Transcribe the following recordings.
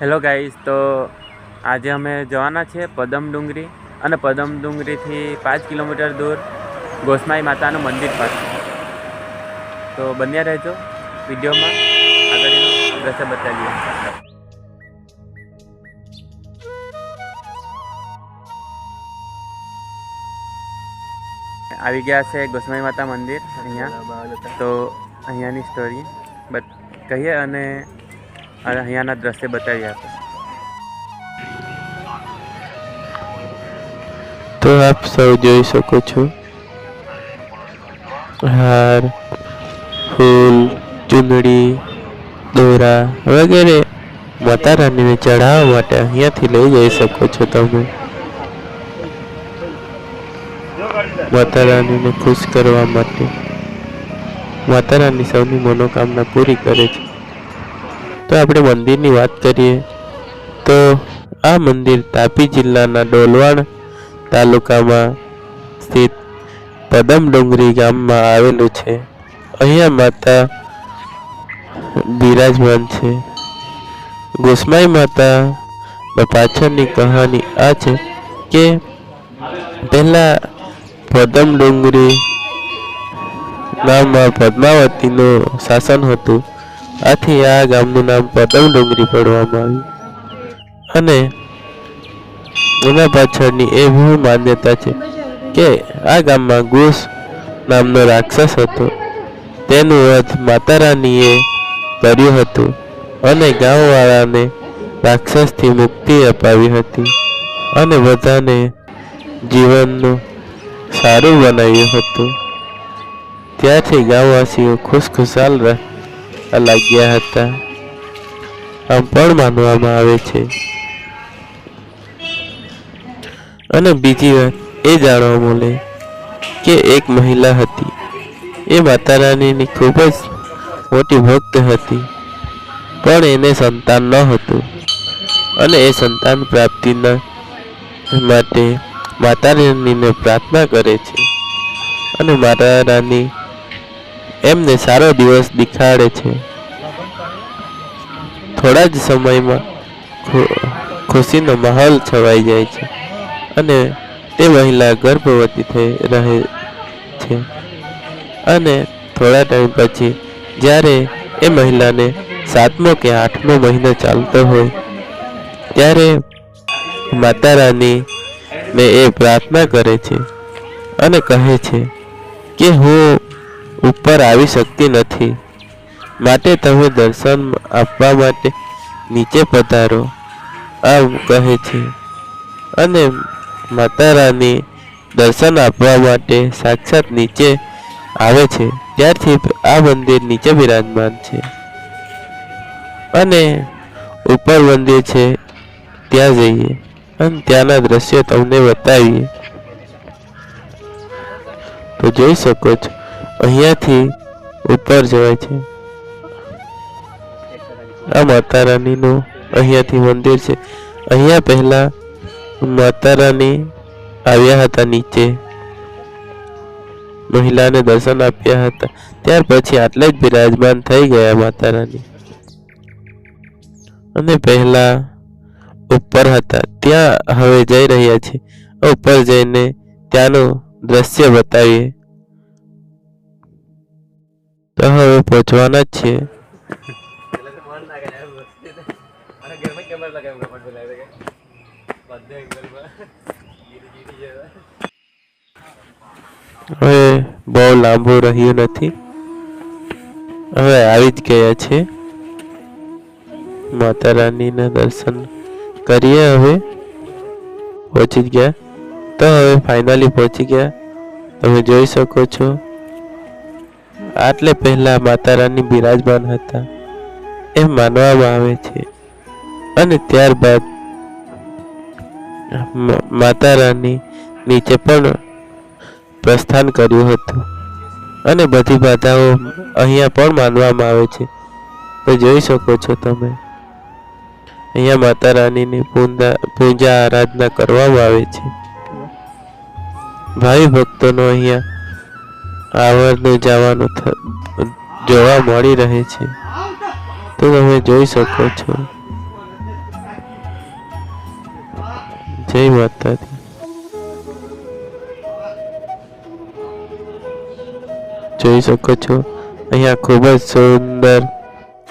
Hello guys તો આજે અમે જવાના છે પદમ ડુંગરી અને પદમ ડુંગરીથી પાંચ કિલોમીટર દૂર ગોસમાઈ માતાનું મંદિર પાસે તો બન્યા રહેજો વિડીયોમાં. આગળનું દ્રશ્ય બતાવીએ. આવી ગયા છે ગોસમાઈ માતા મંદિર અહીંયા. તો અહીંયાની સ્ટોરી બત કહીએ અને અને અહીંયાના દ્રશ્ય બતાવી આપે. તો આપ સૌ જોઈ શકો છો. હાર, ફૂલ, ચૂંદડી, દોરા વગેરે માતા રાણીને ચઢાવવા માટે અહીંયાથી લઈ જઈ શકો છો તમે. માતા રાણીને ખુશ કરવા માટે. માતા રાણી સૌની મનોકામના પૂરી કરે છે. તો આપણે મંદિરની વાત કરીએ. તો આ મંદિર તાપી જિલ્લાના ડોલવાણ તાલુકામાં સ્થિત પદમ ડુંગરી ગામમાં આવેલું છે. અહીંયા માતા બિરાજમાન છે. ગોસ્માઈ માતા પાછળની કહાની આ છે કે પહેલાં પદમ ડુંગરી ગામમાં પદ્માવતીનું શાસન હતું. આથી આ ગામનું નામ પદમ ડુંગરી પડવામાં આવ્યું. અને એના પાછળની એવી માન્યતા છે કે આ ગામમાં ઘોષ નામનો રાક્ષસ હતો. તેનું વધ માતા રાનીએ કર્યું હતું અને ગામવાળાને રાક્ષસથી મુક્તિ અપાવી હતી અને બધાને જીવનનું સારું બનાવ્યું હતું. ત્યાંથી ગામવાસીઓ ખુશખુશાલ રહેવા લાગ્યા હતા. આમ પણ માનવામાં આવે છે. અને બીજી વાત એ જાણવા મળે કે એક મહિલા હતી. એ માતા રાનીની ખૂબ જ મોટી ભક્ત હતી. પણ એને સંતાન ન હતું. અને એ સંતાન પ્રાપ્તિના માટે માતા રાણીને પ્રાર્થના કરે છે. અને માતા રાની એમને સારો દિવસ દેખાડે છે. થોડા જ સમયમાં ખુશીનો માહોલ છવાઈ જાય છે અને તે મહિલા ગર્ભવતી થઈ રહે છે. અને થોડા ટાઈમ પછી જ્યારે એ મહિલાને સાતમો કે આઠમો મહિનો ચાલતો હોય, ત્યારે માતા રાની ને એ પ્રાર્થના કરે છે અને કહે છે કે હું ઉપર આવી શકતી નથી. માટે તમે દર્શન આપવા માટે નીચે પધારો. આમ કહે છે. અને માતા રાની દર્શન આપવા માટે સાક્ષાત નીચે આવે છે. ત્યારથી આ મંદિર નીચે બિરાજમાન છે. અને ઉપર મંદિર છે. ત્યાં જઈએ. અને ત્યાંના દ્રશ્યો તમને બતાવીએ. તો જોઈ શકો છો. અહીંયાથી ઉપર જવાય છે. આ માતા રાનીનું અહીંયાથી મંદિર છે. અહીંયા પહેલા માતા રાની આવ્યા હતા નીચે. મહિલાને દર્શન આપ્યા હતા. ત્યાર પછી આટલે જ બિરાજમાન થઈ ગયા માતા રાની. અને પહેલા ઉપર હતા. ત્યાં હવે જઈ રહ્યા છે. ઉપર જઈને ત્યાંનું દ્રશ્ય બતાવીએ. તો હવે પહોંચવાના જ છે હવે બહુ લાંબુ રહ્યું નથી. હવે આવી જ ગયા છે માતા રાનીના દર્શન કરીએ હવે. પહોંચી જ ગયા. તો હવે ફાઇનલી પહોંચી ગયા. તમે જોઈ શકો છો. આટલે પહેલા માતા રાની બિરાજમાન હતા. એમ માનવામાં આવે છે. અને ત્યારબાદ માતા રાની નીચે પણ પ્રસ્થાન કર્યું હતું. અને બધી બાધાઓ અહીંયા પણ માનવામાં આવે છે. તો જોઈ શકો છો તમે. અહીંયા માતા રાનીની પૂંજા આરાધના કરવામાં આવે છે. ભાઈ ભક્તોનો અહીંયા આવરને જવાનું જોવા મળી રહે છે. તો તમે જોઈ શકો છો. જય માતાજી. જોઈ શકો છો. અહીંયા ખૂબ જ સુંદર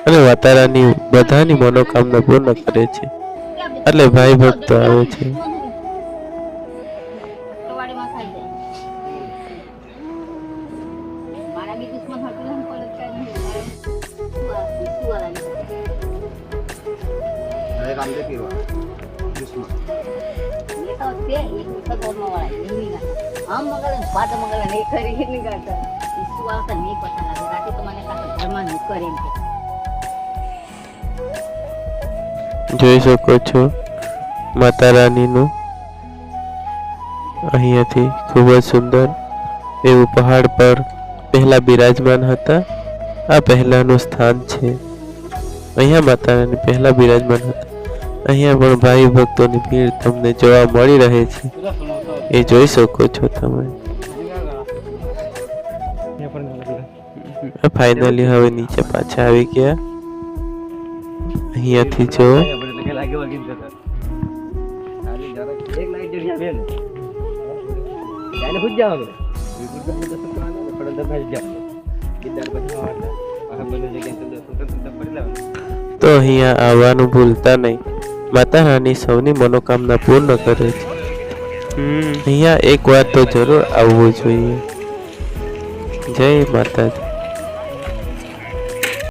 અને વાતાવરણની બધાની મનોકામના પૂર્ણ કરે છે. એટલે ભાઈ ભક્તો આવે છે. એ પીવા કે. જોઈ શકો છો માતા રાનીનું અહીંયાથી ખૂબ જ સુંદર એવું પહાડ પર પહેલા બિરાજમાન હતા, આ પહેલાનું સ્થાન છે અહીંયા માતા રાની પહેલા બિરાજમાન હતા અહીંયા પણ ભાઈ ભક્તોની ભીડ તમને જોવા મળી રહે છે. એ જોઈ શકો છો તમે. ફાઇનલી હવે નીચે પાછા આવી ગયા. અહીંયાથી જો. તો અહીંયા આવવાનું ભૂલતા નહીં. માતા રાની સૌની મનોકામના પૂર્ણ કરે છે. અહીંયા એક વાર તો જરૂર આવવું જોઈએ. જય માતાજી.